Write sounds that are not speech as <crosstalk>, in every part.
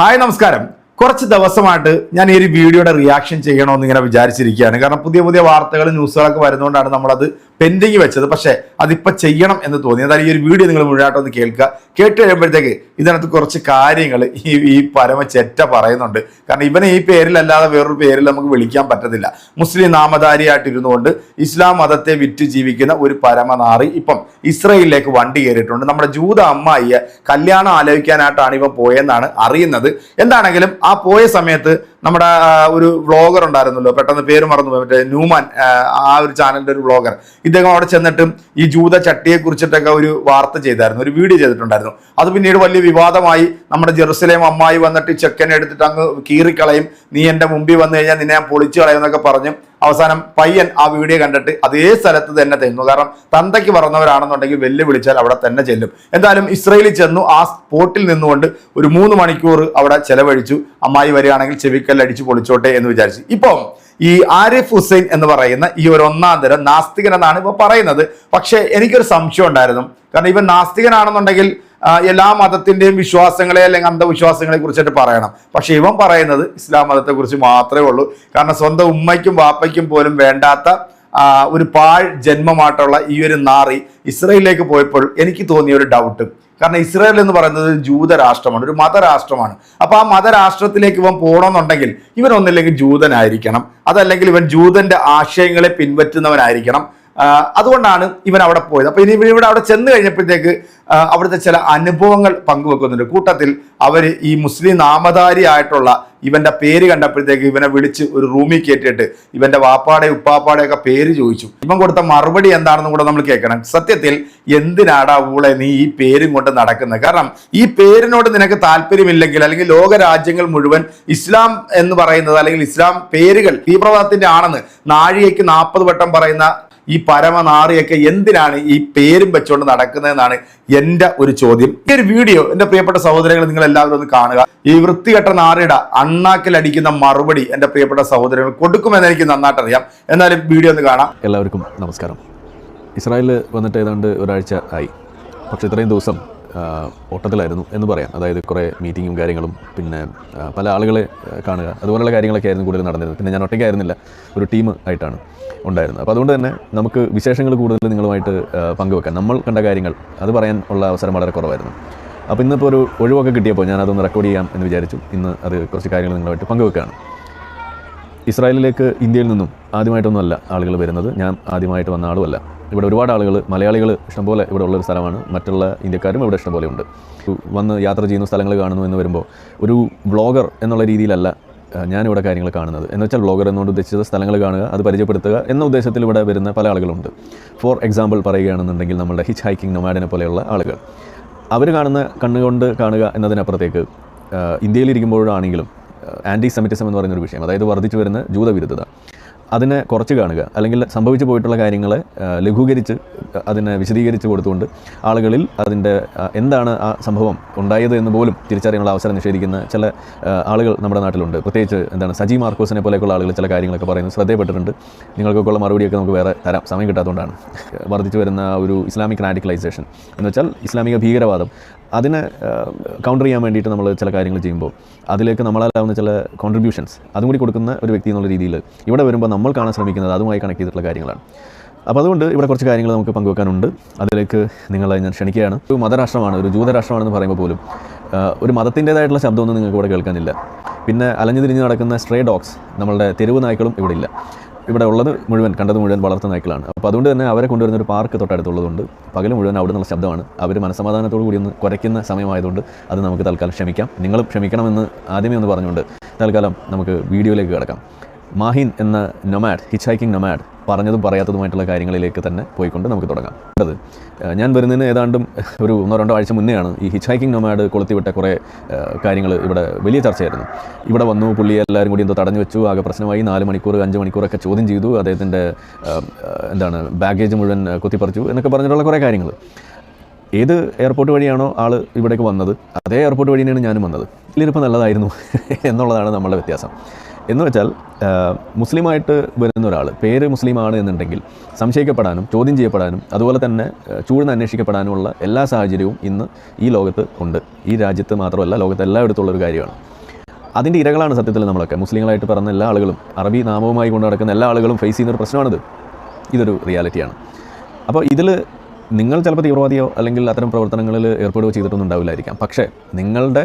Hi നമസ്കാരം. കുറച്ച് ദിവസമായിട്ട് ഞാൻ ഈ ഒരു വീഡിയോയുടെ റിയാക്ഷൻ ചെയ്യണമെന്ന് ഇങ്ങനെ വിചാരിച്ചിരിക്കുകയാണ്. കാരണം പുതിയ പുതിയ വാർത്തകൾ ന്യൂസുകളൊക്കെ വരുന്നതുകൊണ്ടാണ് നമ്മളത് പെൻഡിങ് വെച്ചത്. പക്ഷേ അതിപ്പോൾ ചെയ്യണം എന്ന് തോന്നി. അതായത് ഈ ഒരു വീഡിയോ നിങ്ങൾ മുഴുവനായിട്ടൊന്ന് കേൾക്കുക. കേട്ട് കഴിയുമ്പോഴത്തേക്ക് ഇതിനകത്ത് കുറച്ച് കാര്യങ്ങൾ ഈ ഈ പരമ ചെറ്റ പറയുന്നുണ്ട്. കാരണം ഇവനെ ഈ പേരിലല്ലാതെ വേറൊരു പേരിൽ നമുക്ക് വിളിക്കാൻ പറ്റത്തില്ല. മുസ്ലിം നാമധാരിയായിട്ടിരുന്നുകൊണ്ട് ഇസ്ലാം മതത്തെ വിറ്റ് ജീവിക്കുന്ന ഒരു പരമനാറി ഇപ്പം ഇസ്രയേലിലേക്ക് വണ്ടി കയറിയിട്ടുണ്ട്. നമ്മുടെ ജൂത അമ്മായിയെ കല്യാണം ആലോചിക്കാനായിട്ടാണ് ഇവ പോയെന്നാണ് അറിയുന്നത്. എന്താണെങ്കിലും ആ പോയ സമയത്ത് നമ്മുടെ ഒരു വ്ളോഗർ ഉണ്ടായിരുന്നല്ലോ പെട്ടെന്ന് പേര് മറന്നു മറ്റേ ന്യൂമാൻ ആ, ഒരു ചാനലിന്റെ ഒരു വ്ളോഗർ ഇദ്ദേഹം അവിടെ ചെന്നിട്ടും ഈ ജൂത ചട്ടിയെ കുറിച്ചിട്ടൊക്കെ ഒരു വാർത്ത ചെയ്തായിരുന്നു ഒരു വീഡിയോ ചെയ്തിട്ടുണ്ടായിരുന്നു. അത് പിന്നീട് വലിയ വിവാദമായി നമ്മുടെ ജെറുസലേം അമ്മായി വന്നിട്ട് ചെക്കനെ എടുത്തിട്ട് അങ്ങ് കീറിക്കളയും. നീ എന്റെ മുമ്പിൽ വന്നു കഴിഞ്ഞാൽ നിന്നെ ഞാൻ പൊളിച്ചു കളയും എന്നൊക്കെ പറഞ്ഞ് അവസാനം പയ്യൻ ആ വീഡിയോ കണ്ടിട്ട് അതേ സ്ഥലത്ത് തന്നെ തെന്നു കാരണം തന്തയ്ക്ക് പറഞ്ഞവരാണെന്നുണ്ടെങ്കിൽ വെല്ലുവിളിച്ചാൽ അവിടെ തന്നെ ചെല്ലും. എന്തായാലും ഇസ്രയേലിൽ ചെന്നു ആ സ്പോട്ടിൽ നിന്നുകൊണ്ട് ഒരു മൂന്ന് മണിക്കൂർ അവിടെ ചെലവഴിച്ചു. അമ്മായി വരികയാണെങ്കിൽ ചെവിക്കല്ലടിച്ച് പൊളിച്ചോട്ടെ എന്ന് വിചാരിച്ചു. ഇപ്പം ഈ ആരിഫ് ഹുസൈൻ എന്ന് പറയുന്ന ഈ ഒരു ഒന്നാം തരം നാസ്തികൻ എന്നാണ് ഇപ്പൊ പറയുന്നത്. പക്ഷേ എനിക്കൊരു സംശയം ഉണ്ടായിരുന്നു. കാരണം ഇവൻ നാസ്തികനാണെന്നുണ്ടെങ്കിൽ എല്ലാ മതത്തിന്റെയും വിശ്വാസങ്ങളെ അല്ലെങ്കിൽ അന്ധവിശ്വാസങ്ങളെ കുറിച്ചിട്ട് പറയണം. പക്ഷെ ഇവൻ പറയുന്നത് ഇസ്ലാം മതത്തെക്കുറിച്ച് മാത്രമേ ഉള്ളൂ. കാരണം സ്വന്തം ഉമ്മയ്ക്കും വാപ്പയ്ക്കും പോലും വേണ്ടാത്ത ഒരു പാഴ് ജന്മമായിട്ടുള്ള ഈ ഒരു നാറി ഇസ്രയേലിലേക്ക് പോയപ്പോൾ എനിക്ക് തോന്നിയ ഒരു ഡൗട്ട് കാരണം ഇസ്രായേൽ എന്ന് പറയുന്നത് ഒരു ജൂത രാഷ്ട്രമാണ് ഒരു മതരാഷ്ട്രമാണ്. അപ്പോൾ ആ മതരാഷ്ട്രത്തിലേക്ക് ഇവൻ പോകണമെന്നുണ്ടെങ്കിൽ ഇവൻ ഒന്നില്ലെങ്കിൽ ജൂതനായിരിക്കണം. അതല്ലെങ്കിൽ ഇവൻ ജൂതന്റെ ആശയങ്ങളെ പിൻപറ്റുന്നവനായിരിക്കണം. അതുകൊണ്ടാണ് ഇവൻ അവിടെ പോയത്. അപ്പോൾ ഇനി ഇവിടെ അവിടെ ചെന്ന് കഴിഞ്ഞപ്പോഴത്തേക്ക് അവിടുത്തെ ചില അനുഭവങ്ങൾ പങ്കുവെക്കുന്നുണ്ട്. കൂട്ടത്തിൽ അവർ ഈ മുസ്ലിം നാമധാരി ആയിട്ടുള്ള ഇവന്റെ പേര് കണ്ടപ്പോഴത്തേക്ക് ഇവനെ വിളിച്ച് ഒരു റൂമിൽ കയറ്റിയിട്ട് ഇവന്റെ വാപ്പാടെ ഉപ്പാപ്പാടെ ഒക്കെ പേര് ചോദിച്ചു. ഇവൻ കൊടുത്ത മറുപടി എന്താണെന്നും കൂടെ നമ്മൾ കേൾക്കണം. സത്യത്തിൽ എന്തിനാടാ ഊളെ നീ ഈ പേരും കൊണ്ട് നടക്കുന്നത് കാരണം ഈ പേരിനോട് നിനക്ക് താല്പര്യമില്ലെങ്കിൽ അല്ലെങ്കിൽ ലോക രാജ്യങ്ങൾ മുഴുവൻ ഇസ്ലാം എന്ന് പറയുന്നത് അല്ലെങ്കിൽ ഇസ്ലാം പേരുകൾ തീവ്രവാദത്തിന്റെ ആണെന്ന് നാഴികയ്ക്ക് നാൽപ്പത് വട്ടം പറയുന്ന ഈ പരമനാറിയൊക്കെ എന്തിനാണ് ഈ പേരും വെച്ചുകൊണ്ട് നടക്കുന്നതെന്നാണ് എന്റെ ഒരു ചോദ്യം. ഈ ഒരു വീഡിയോ എന്റെ പ്രിയപ്പെട്ട സഹോദരങ്ങൾ നിങ്ങൾ എല്ലാവരും ഒന്ന് കാണുക. ഈ വൃത്തികെട്ട നാറിയുടെ അണ്ണാക്കിലടിക്കുന്ന മറുപടി എന്റെ പ്രിയപ്പെട്ട സഹോദരങ്ങൾ കൊടുക്കുമെന്ന് എനിക്ക് നന്നായിട്ട് അറിയാം എന്നാലും വീഡിയോ ഒന്ന് കാണാം. എല്ലാവർക്കും നമസ്കാരം. ഇസ്രായേലിൽ വന്നിട്ട് ഏതാണ്ട് ഒരാഴ്ച ആയി. പക്ഷേ ഇത്രയും ദിവസം ഓട്ടത്തിലായിരുന്നു എന്ന് പറയാം. അതായത് കുറേ മീറ്റിങ്ങും കാര്യങ്ങളും പിന്നെ പല ആളുകളെ കാണുക. അതുപോലുള്ള കാര്യങ്ങളൊക്കെ ആയിരുന്നു കൂടുതൽ നടന്നിരുന്നത്. പിന്നെ ഞാൻ ഒറ്റയ്ക്കായിരുന്നില്ല ഒരു ടീം ആയിട്ടാണ് ഉണ്ടായിരുന്നത്. അപ്പോൾ അതുകൊണ്ട് തന്നെ നമുക്ക് വിശേഷങ്ങൾ കൂടുതൽ നിങ്ങളുമായിട്ട് പങ്കുവെക്കാം. നമ്മൾ കണ്ട കാര്യങ്ങൾ അത് പറയാൻ ഉള്ള അവസരം വളരെ കുറവായിരുന്നു. അപ്പോൾ ഇന്നിപ്പോൾ ഒരു ഒഴിവൊക്കെ കിട്ടിയപ്പോൾ ഞാൻ അതൊന്ന് റെക്കോർഡ് ചെയ്യാം എന്ന് വിചാരിച്ചു. ഇന്ന് അത് കുറച്ച് കാര്യങ്ങൾ നിങ്ങളുമായിട്ട് പങ്കുവെക്കുകയാണ്. ഇസ്രായേലിലേക്ക് ഇന്ത്യയിൽ നിന്നും ആദ്യമായിട്ടൊന്നുമല്ല ആളുകൾ വരുന്നത്. ഞാൻ ആദ്യമായിട്ട് വന്ന ആളുമല്ല. ഇവിടെ ഒരുപാട് ആളുകൾ മലയാളികൾ ഇഷ്ടംപോലെ ഇവിടെ ഉള്ളൊരു സ്ഥലമാണ്. മറ്റുള്ള ഇന്ത്യക്കാരും ഇവിടെ ഇഷ്ടംപോലെ ഉണ്ട്. വന്ന് യാത്ര ചെയ്യുന്ന സ്ഥലങ്ങൾ കാണുന്നു എന്ന് വരുമ്പോൾ ഒരു വ്ളോഗർ എന്നുള്ള രീതിയിലല്ല ഞാനിവിടെ കാര്യങ്ങൾ കാണുന്നത്. എന്ന് വെച്ചാൽ വ്ളോഗർ എന്നുകൊണ്ട് ഉദ്ദേശിച്ചത് സ്ഥലങ്ങൾ കാണുക അത് പരിചയപ്പെടുത്തുക എന്ന ഉദ്ദേശത്തിൽ ഇവിടെ വരുന്ന പല ആളുകളുണ്ട്. ഫോർ എക്സാമ്പിൾ പറയുകയാണെന്നുണ്ടെങ്കിൽ നമ്മുടെ ഹിച്ച് ഹൈക്കിംഗ് നൊമാഡിനെ പോലെയുള്ള ആളുകൾ. അവർ കാണുന്ന കണ്ണുകൊണ്ട് കാണുക എന്നതിനപ്പുറത്തേക്ക് ഇന്ത്യയിലിരിക്കുമ്പോഴാണെങ്കിലും ആന്റി സെമിറ്റിസം എന്ന് പറയുന്ന ഒരു വിഷയം അതായത് വർദ്ധിച്ചു വരുന്ന ജൂതവിരുദ്ധത. അതിനെ കുറച്ച് കാണുക. അല്ലെങ്കിൽ സംഭവിച്ചു പോയിട്ടുള്ള കാര്യങ്ങളെ ലഘൂകരിച്ച് അതിനെ വിശദീകരിച്ച് കൊടുത്തുകൊണ്ട് ആളുകളിൽ അതിന്റെ എന്താണ് ആ സംഭവം ഉണ്ടായത് എന്ന് പോലും തിരിച്ചറിയാനുള്ള അവസരം നിഷേധിക്കുന്ന ചില ആളുകൾ നമ്മുടെ നാട്ടിലുണ്ട്. പ്രത്യേകിച്ച് എന്താണ് സജി മാർക്കോസിനെ പോലെയൊക്കെയുള്ള ആളുകൾ ചില കാര്യങ്ങളൊക്കെ പറയുന്നത് ശ്രദ്ധയപ്പെട്ടിട്ടുണ്ട്. നിങ്ങൾക്കൊക്കെ ഉള്ള മറുപടിയൊക്കെ നമുക്ക് വേറെ തരാം. സമയം കിട്ടാത്തതുകൊണ്ടാണ്. വർദ്ധിച്ചു വരുന്ന ഒരു ഇസ്ലാമിക് റാഡിക്കലൈസേഷൻ എന്ന് വെച്ചാൽ ഇസ്ലാമിക ഭീകരവാദം. അതിനെ കൗണ്ടർ ചെയ്യാൻ വേണ്ടിയിട്ട് നമ്മൾ ചില കാര്യങ്ങൾ ചെയ്യുമ്പോൾ അതിലേക്ക് നമ്മളാലാവുന്ന ചില കോൺട്രിബ്യൂഷൻസ് അതും കൂടി കൊടുക്കുന്ന ഒരു വ്യക്തി എന്നുള്ള രീതിയിൽ ഇവിടെ വരുമ്പോൾ നമ്മൾ കാണാൻ ശ്രമിക്കുന്നത് അതുമായി കണക്ട് ചെയ്തിട്ടുള്ള കാര്യങ്ങളാണ്. അപ്പോൾ അതുകൊണ്ട് ഇവിടെ കുറച്ച് കാര്യങ്ങൾ നമുക്ക് പങ്കുവെക്കാനുണ്ട്. അതിലേക്ക് നിങ്ങളെ ഞാൻ ക്ഷണിക്കുകയാണ്. ഒരു മതരാഷ്ട്രമാണ് ഒരു ജൂതരാഷ്ട്രമാണെന്ന് പറയുമ്പോൾ പോലും ഒരു മതത്തിന്റേതായിട്ടുള്ള ശബ്ദമൊന്നും നിങ്ങൾക്ക് ഇവിടെ കേൾക്കാനില്ല. പിന്നെ അലഞ്ഞു തിരിഞ്ഞ് നടക്കുന്ന സ്ട്രേ ഡോഗ്സ് നമ്മളുടെ തെരുവ് നായ്ക്കളും ഇവിടെ ഇല്ല. ഇവിടെ ഉള്ളത് മുഴുവൻ കണ്ടത് മുഴുവൻ വളർത്തുന്ന നായ്ക്കളാണ് അപ്പോൾ അതുകൊണ്ട് തന്നെ അവരെ കൊണ്ടുവരുന്ന ഒരു പാർക്ക് തൊട്ടടുത്തുള്ളതുകൊണ്ട് പകൽ മുഴുവൻ അവിടെ നിന്നുള്ള ശബ്ദമാണ്. അവർ മനസമാധാനത്തോടു കൂടി ഒന്ന് കുറയ്ക്കുന്ന സമയമായതുകൊണ്ട് അത് നമുക്ക് തൽക്കാലം ക്ഷമിക്കാം. നിങ്ങളും ക്ഷമിക്കണമെന്ന് ആദ്യമേ ഒന്ന് പറഞ്ഞുകൊണ്ട് തൽക്കാലം നമുക്ക് വീഡിയോയിലേക്ക് കിടക്കാം. മാഹിൻ എന്ന നൊമാഡ് ഹിച്ച് ഹൈക്കിംഗ് നൊമാഡ് പറഞ്ഞതും പറയാത്തതുമായിട്ടുള്ള കാര്യങ്ങളിലേക്ക് തന്നെ പോയിക്കൊണ്ട് നമുക്ക് തുടങ്ങാം. അത് ഞാൻ വരുന്നതിന് ഏതാണ്ടും <laughs> ഒരു ഒന്നോ രണ്ടോ ആഴ്ച മുന്നെയാണ് ഈ ഹിച്ച് ഹൈക്കിംഗ് നൊമാഡ് കൊളുത്തിവിട്ട കുറേ കാര്യങ്ങൾ ഇവിടെ വലിയ ചർച്ചയായിരുന്നു. ഇവിടെ വന്നു പുള്ളി എല്ലാവരും കൂടി എന്തോ തടഞ്ഞു വെച്ചു ആകെ പ്രശ്നമായി. നാല് മണിക്കൂർ അഞ്ച് മണിക്കൂറൊക്കെ ചോദ്യം ചെയ്തു. അദ്ദേഹത്തിന്റെ എന്താണ് ബാഗേജ് മുഴുവൻ കുത്തിപ്പറിച്ചു എന്നൊക്കെ പറഞ്ഞിട്ടുള്ള കുറേ കാര്യങ്ങൾ ഏത് എയർപോർട്ട് വഴിയാണോ ആൾ ഇവിടേക്ക് വന്നത് അതേ എയർപോർട്ട് വഴി തന്നെയാണ് ഞാനും വന്നത്. ഇതിലിപ്പോൾ നല്ലതായിരുന്നു <laughs> എന്നുള്ളതാണ് നമ്മളുടെ വ്യത്യാസം. എന്ന് വെച്ചാൽ മുസ്ലിമായിട്ട് വരുന്ന ഒരാൾ പേര് മുസ്ലിമാണ് എന്നുണ്ടെങ്കിൽ സംശയിക്കപ്പെടാനും ചോദ്യം ചെയ്യപ്പെടാനും അതുപോലെ തന്നെ ചൂഴ്ന്ന് അന്വേഷിക്കപ്പെടാനുമുള്ള എല്ലാ സാഹചര്യവും ഇന്ന് ഈ ലോകത്ത് ഉണ്ട്. ഈ രാജ്യത്ത് മാത്രമല്ല ലോകത്ത് എല്ലായിടത്തുള്ള ഒരു കാര്യമാണ്. അതിന്റെ ഇരകളാണ് സത്യത്തിൽ നമ്മളൊക്കെ. മുസ്ലിങ്ങളായിട്ട് പറഞ്ഞ എല്ലാ ആളുകളും അറബി നാമവുമായി കൊണ്ട് നടക്കുന്ന എല്ലാ ആളുകളും ഫേസ് ചെയ്യുന്ന ഒരു പ്രശ്നമാണിത്. ഇതൊരു റിയാലിറ്റിയാണ് അപ്പോൾ ഇതിൽ നിങ്ങൾ ചിലപ്പോൾ തീവ്രവാദിയോ അല്ലെങ്കിൽ അത്തരം പ്രവർത്തനങ്ങളിൽ ഏർപ്പെടുകയോ ചെയ്തിട്ടൊന്നും ഉണ്ടാവില്ലായിരിക്കാം. പക്ഷേ നിങ്ങളുടെ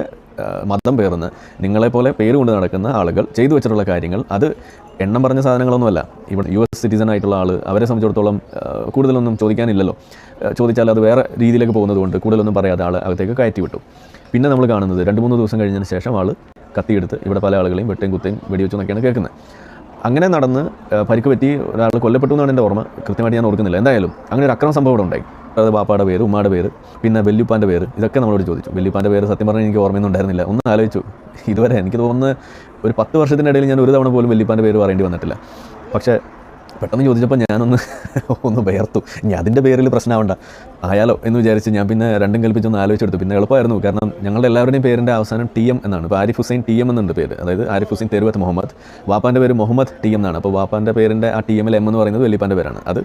മതം പേർന്ന് നിങ്ങളെപ്പോലെ പേര് കൊണ്ട് നടക്കുന്ന ആളുകൾ ചെയ്തു വെച്ചിട്ടുള്ള കാര്യങ്ങൾ അത് എണ്ണം പറഞ്ഞ സാധനങ്ങളൊന്നുമല്ല. ഇവിടെ യു എസ് സിറ്റിസൺ ആയിട്ടുള്ള ആൾ അവരെ സംബന്ധിച്ചിടത്തോളം കൂടുതലൊന്നും ചോദിക്കാനില്ലല്ലോ. ചോദിച്ചാൽ അത് വേറെ രീതിയിലേക്ക് പോകുന്നത് കൊണ്ട് കൂടുതലൊന്നും പറയാതെ ആൾ അകത്തേക്ക് കയറ്റി വിട്ടു പിന്നെ നമ്മൾ കാണുന്നത് രണ്ട് മൂന്ന് ദിവസം കഴിഞ്ഞതിന് ശേഷം ആൾ കത്തിയെടുത്ത് ഇവിടെ പല ആളുകളെയും വെട്ടയും കുത്തയും വെടിവെച്ചു എന്നൊക്കെയാണ് കേൾക്കുന്നത്. അങ്ങനെ നടന്ന് പരിക്ക് പറ്റി ഒരാൾ കൊല്ലപ്പെട്ടു എന്നാണ് എന്റെ ഓർമ്മ. കൃത്യമായിട്ട് ഞാൻ ഓർക്കുന്നില്ല. എന്തായാലും അങ്ങനെ ഒരു അക്രമ സംഭവം ഇവിടെ ഉണ്ടായി. അത് പാപ്പാടെ പേര് ഉമ്മയുടെ പേര് പിന്നെ വെല്ലുപ്പാന്റെ പേര്. ഇതൊക്കെ നമ്മളോട് ചോദിച്ചു. വെല്ലുപ്പാന്റെ പേര് സത്യം പറഞ്ഞാൽ എനിക്ക് ഓർമ്മയൊന്നും ഉണ്ടായിരുന്നില്ല. ഒന്ന് ആലോചിച്ചു. ഇതുവരെ എനിക്ക് തോന്നുന്നു ഒരു പത്ത് വർഷത്തിനിടയിൽ ഞാൻ ഒരു തവണ പോലും വെല്ലുപ്പാന്റെ പേര് പറയേണ്ടി വന്നിട്ടില്ല. പക്ഷേ പെട്ടെന്ന് ചോദിച്ചപ്പോൾ ഞാനൊന്ന് <laughs> ഒന്ന് വേർത്തു. ഇനി അതിന്റെ പേരിൽ പ്രശ്നമാവണ്ട. ആയാലോ എന്ന് വിചാരിച്ച് ഞാൻ പിന്നെ രണ്ടും കൽപ്പിച്ചൊന്ന് ആലോചിച്ചെടുത്തു. പിന്നെ എളുപ്പമായിരുന്നു. കാരണം ഞങ്ങളുടെ എല്ലാവരുടെയും പേരിന്റെ അവസാനം ടി എം എന്നാണ്. ഇപ്പോൾ ആരിഫ് ഹുസൈൻ ടി എം എന്നുണ്ട് പേര്. അതായത് ആരിഫ് ഹുസൈൻ തെരുവത്ത് മുഹമ്മദ്. വാപ്പാന്റെ പേര് മുഹമ്മദ് ടി എം എന്നാണ്. അപ്പോൾ വാപ്പാന്റെ പേരിന്റെ ആ ടി എമ്മിൽ എം എന്ന് പറയുന്നത് വലിയപ്പാന്റെ പേരാണ്. അത്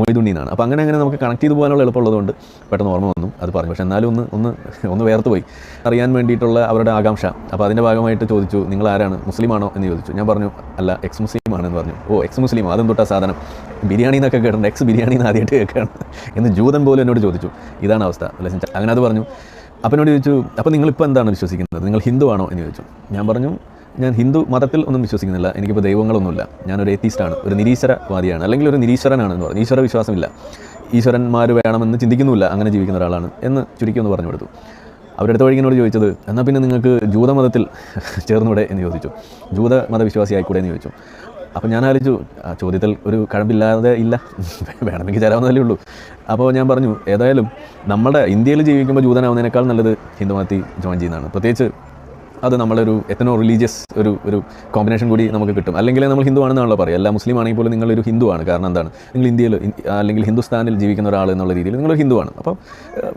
മൊയ്തുണ്ണി എന്നാണ്. അപ്പോൾ അങ്ങനെ അങ്ങനെ നമുക്ക് കണക്ട് ചെയ്ത് പോകാനുള്ള എളുപ്പമുള്ളതുകൊണ്ട് പെട്ടെന്ന് ഓർമ്മ വന്നു. അത് പറഞ്ഞു. പക്ഷേ എന്നാലും ഒന്ന് ഒന്ന് <laughs> ഒന്ന് വേർത്ത് പോയി. അറിയാൻ വേണ്ടിയിട്ടുള്ള അവരുടെ ആകാംക്ഷ. അപ്പോൾ അതിന്റെ ഭാഗമായിട്ട് ചോദിച്ചു നിങ്ങൾ ആരാണ് മുസ്ലിമാണോ? എന്ന് ചോദിച്ചു. ഞാൻ പറഞ്ഞു അല്ല എക്സ് മുസ്ലിം ആണെന്ന് പറഞ്ഞു. ഓ എക്സ് മുസ്ലിം അതും തൊട്ടാ സാധനം. ബിരിയാണി എന്നൊക്കെ കേട്ടിട്ടുണ്ട്. എക്സ് ബിരിയാണി എന്ന് ആദ്യമായിട്ട് കേൾക്കുകയാണ്. എന്ന് ജൂതൻ പോലും എന്നോട് ചോദിച്ചു. ഇതാണ് അവസ്ഥ. അങ്ങനെ അത് പറഞ്ഞു. അപ്പം എന്നോട് ചോദിച്ചു അപ്പോൾ നിങ്ങളിപ്പോൾ എന്താണ് വിശ്വസിക്കുന്നത്? നിങ്ങൾ ഹിന്ദു ആണോ? എന്ന് ചോദിച്ചു. ഞാൻ പറഞ്ഞു ഞാൻ ഹിന്ദു മതത്തിൽ ഒന്നും വിശ്വസിക്കുന്നില്ല. എനിക്കിപ്പോൾ ദൈവങ്ങളൊന്നുമില്ല. ഞാനൊരു എത്തീസ്റ്റാണ് ഒരു നിരീശ്വരവാദിയാണ്. അല്ലെങ്കിൽ ഒരു നിരീശ്വരനാണെന്ന് പറഞ്ഞു. ഈശ്വര വിശ്വാസമില്ല. ഈശ്വരന്മാർ വേണമെന്ന് ചിന്തിക്കുന്നുമില്ല. അങ്ങനെ ജീവിക്കുന്ന ഒരാളാണ്. എന്ന് ചുരുക്കി ഒന്ന് പറഞ്ഞു കൊടുത്തു. അവരുടെ അടുത്ത എന്നോട് ചോദിച്ചത് എന്നാൽ പിന്നെ നിങ്ങൾക്ക് ജൂതമതത്തിൽ ചേർന്നൂടെ എന്ന് ചോദിച്ചു. ജൂത മതവിശ്വാസി ആയിക്കൂടെ എന്ന് ചോദിച്ചു. അപ്പോൾ ഞാൻ ആലോചിച്ചു ആ ചോദ്യത്തിൽ ഒരു കഴമ്പില്ലാതെ ഇല്ല. <laughs> വേണമെങ്കിൽ ചേരാവുന്നതല്ലേ ഉള്ളൂ. അപ്പോൾ ഞാൻ പറഞ്ഞു ഏതായാലും നമ്മുടെ ഇന്ത്യയിൽ ജീവിക്കുമ്പോൾ ജൂതനാവുന്നതിനേക്കാൾ നല്ലത് ഹിന്ദുമാതി ജോയിൻ ചെയ്യുന്നതാണ്. പ്രത്യേകിച്ച് അത് നമ്മളൊരു എത്തനോ റിലീജിയസ് ഒരു ഒരു കോമ്പിനേഷൻ കൂടി നമുക്ക് കിട്ടും. അല്ലെങ്കിൽ നമ്മൾ ഹിന്ദു ആണെന്നാണല്ലോ പറയുക. എല്ലാ മുസ്ലിം ആണെങ്കിൽ പോലും നിങ്ങളൊരു ഹിന്ദു ആണ്. കാരണം എന്താണ്? നിങ്ങൾ ഇന്ത്യയിൽ അല്ലെങ്കിൽ ഹിന്ദുസ്ഥാനിൽ ജീവിക്കുന്ന ഒരാൾ എന്നുള്ള രീതിയിൽ നിങ്ങൾ ഹിന്ദു ആണ്. അപ്പോൾ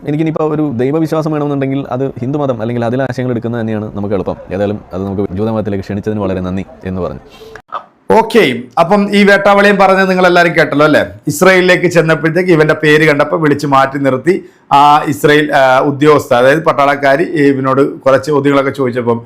എനിക്കിനിപ്പോൾ ഒരു ദൈവവിശ്വാസം വേണമെന്നുണ്ടെങ്കിൽ അത് ഹിന്ദു മതം അല്ലെങ്കിൽ അതിലെ ആശയങ്ങൾ എടുക്കുന്നത് തന്നെയാണ് നമുക്ക് എളുപ്പം. ഏതായാലും അത് നമുക്ക് ജൂതമതത്തിലേക്ക് ക്ഷണിച്ചതിന് വളരെ നന്ദി എന്ന് പറഞ്ഞു. ഓക്കെ അപ്പം ഈ വേട്ടാവളിയും പറഞ്ഞത് നിങ്ങൾ എല്ലാവരും കേട്ടല്ലോ അല്ലേ? ഇസ്രയേലിലേക്ക് ചെന്നപ്പോഴത്തേക്ക് ഇവന്റെ പേര് കണ്ടപ്പോൾ വിളിച്ച് മാറ്റി നിർത്തി. ആ ഇസ്രയേൽ ഉദ്യോഗസ്ഥ അതായത് പട്ടാളക്കാരി ഇവനോട് കുറച്ച് ചോദ്യങ്ങളൊക്കെ ചോദിച്ചപ്പം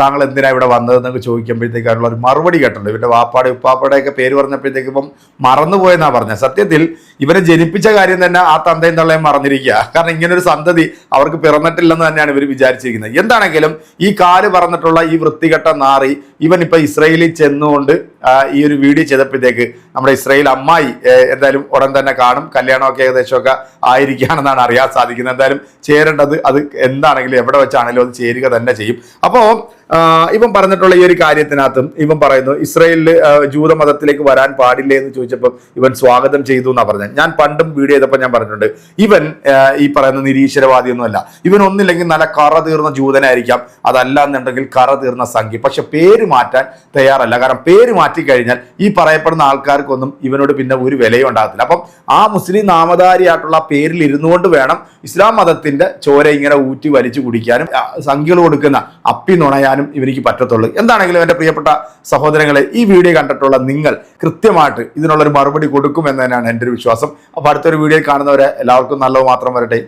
താങ്കൾ എന്തിനാണ് ഇവിടെ വന്നതെന്നൊക്കെ ചോദിക്കുമ്പോഴത്തേക്ക് അതിനുള്ള ഒരു മറുപടി കേട്ടിട്ടുണ്ട്. ഇവരുടെ വാപ്പാടെ ഉപ്പാപ്പയുടെ ഒക്കെ പേര് പറഞ്ഞപ്പോഴത്തേക്ക് ഇപ്പം മറന്നുപോയെന്നാണ് പറഞ്ഞത്. സത്യത്തിൽ ഇവരെ ജനിപ്പിച്ച കാര്യം തന്നെ ആ തന്തയും തള്ളയും മറന്നിരിക്കുക. കാരണം ഇങ്ങനൊരു സന്തതി അവർക്ക് പിറന്നിട്ടില്ലെന്ന് തന്നെയാണ് ഇവർ വിചാരിച്ചിരിക്കുന്നത്. എന്താണെങ്കിലും ഈ കാൽ പറഞ്ഞിട്ടുള്ള ഈ വൃത്തികെട്ട നാറി ഇവൻ ഇപ്പം ഇസ്രയേലിൽ ചെന്നുകൊണ്ട് ഈ ഒരു വീഡിയോ ചെയ്തപ്പോഴത്തേക്ക് നമ്മുടെ ഇസ്രയേൽ അമ്മായി എന്തായാലും ഉടൻ തന്നെ കാണും. കല്യാണമൊക്കെ ഏകദേശമൊക്കെ ആയിരിക്കുകയാണെന്നാണ് അറിയാൻ സാധിക്കുന്നത്. എന്തായാലും ചേരേണ്ടത് അത് എന്താണെങ്കിലും എവിടെ വെച്ചാണെങ്കിലും അത് ചേരുക തന്നെ ചെയ്യും. അപ്പോൾ ഇവൻ പറഞ്ഞിട്ടുള്ള ഈ ഒരു കാര്യത്തിനകത്തും ഇവൻ പറയുന്നു ഇസ്രയേലിൽ ജൂതമതത്തിലേക്ക് വരാൻ പാടില്ലേ എന്ന് ചോദിച്ചപ്പോൾ ഇവൻ സ്വാഗതം ചെയ്തു എന്നാ പറഞ്ഞത്. ഞാൻ പണ്ടും വീഡിയോ ചെയ്തപ്പോൾ ഞാൻ പറഞ്ഞിട്ടുണ്ട് ഇവൻ ഈ പറയുന്ന നിരീശ്വരവാദിയൊന്നുമല്ല. ഇവൻ ഒന്നില്ലെങ്കിൽ നല്ല കറ തീർന്ന ജൂതനായിരിക്കാം. അതല്ല എന്നുണ്ടെങ്കിൽ കറ തീർന്ന സംഖ്യ. പക്ഷെ പേര് മാറ്റാൻ തയ്യാറല്ല. കാരണം പേര് മാറ്റിക്കഴിഞ്ഞാൽ ഈ പറയപ്പെടുന്ന ആൾക്കാർക്കൊന്നും ഇവനോട് പിന്നെ ഒരു വിലയും ഉണ്ടാകത്തില്ല. അപ്പം ആ മുസ്ലിം നാമധാരിയായിട്ടുള്ള പേരിൽ ഇരുന്നുകൊണ്ട് വേണം ഇസ്ലാം മതത്തിന്റെ ചോര ഇങ്ങനെ ഊറ്റി വലിച്ചു കുടിക്കാനും സംഖ്യകൾ കൊടുക്കുന്ന അപ്പി നുണയാനും ഇവനിക്ക് പറ്റത്തുള്ളൂ. എന്താണെങ്കിലും എന്റെ പ്രിയപ്പെട്ട സഹോദരങ്ങളെ ഈ വീഡിയോ കണ്ടിട്ടുള്ള നിങ്ങൾ കൃത്യമായിട്ട് ഇതിനുള്ളൊരു മറുപടി കൊടുക്കും തന്നെയാണ് എന്റെ ഒരു വിശ്വാസം. അപ്പോൾ അടുത്തൊരു വീഡിയോ കാണുന്നവരെ എല്ലാവർക്കും നല്ലത് മാത്രം വരട്ടെ.